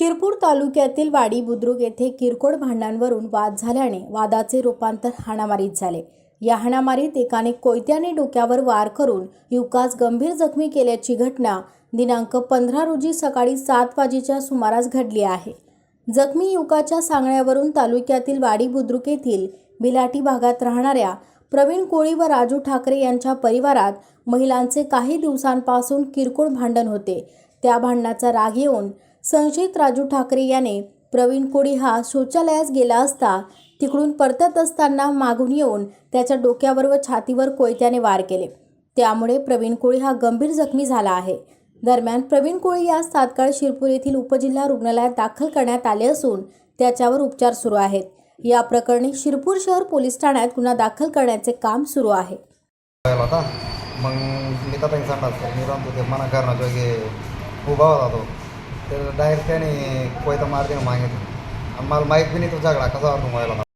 शिरपूर तालुक्यातील वाडी बुद्रुक येथे किरकोळ भांडणांवरून वाद झाल्याने वादाचे रूपांतर हाणामारीत झाले. या हाणामारीत एकाने कोयत्याने डोक्यावर वार करून युवकास गंभीर जखमी केल्याची घटना दिनांक पंधरा रोजी सकाळी सात वाजेच्या सुमारास घडली आहे. जखमी युवकाच्या सांगण्यावरून तालुक्यातील वाडी बुद्रुक येथील बिलाटी भागात राहणाऱ्या प्रवीण कोळी व राजू ठाकरे यांच्या परिवारात महिलांचे काही दिवसांपासून किरकोळ भांडण होते. त्या भांडणाचा राग येऊन संशयित राजू ठाकरे याने प्रवीण कोळी हा शौचालयास गेला असता तिकडून परतत असताना मागून येऊन त्याच्या डोक्यावर व छातीवर कोयत्याने वार केले. त्यामुळे प्रवीण कोळी हा गंभीर जखमी झाला आहे. दरम्यान प्रवीण कोळी यास तात्काळ शिरपूर येथील उपजिल्हा रुग्णालयात दाखल करण्यात आले असून त्याच्यावर उपचार सुरू आहेत. या प्रकरणी शिरपूर शहर पोलीस ठाण्यात गुन्हा दाखल करण्याचे काम सुरू आहे. मग मी तर त्यांनी सांगतात जोगे उभा होता तो. तर डायरेक्ट त्याने कोयता मारते मागितलं आणि मला माहीत बी नाही तो झगडा कसा व्हायला होता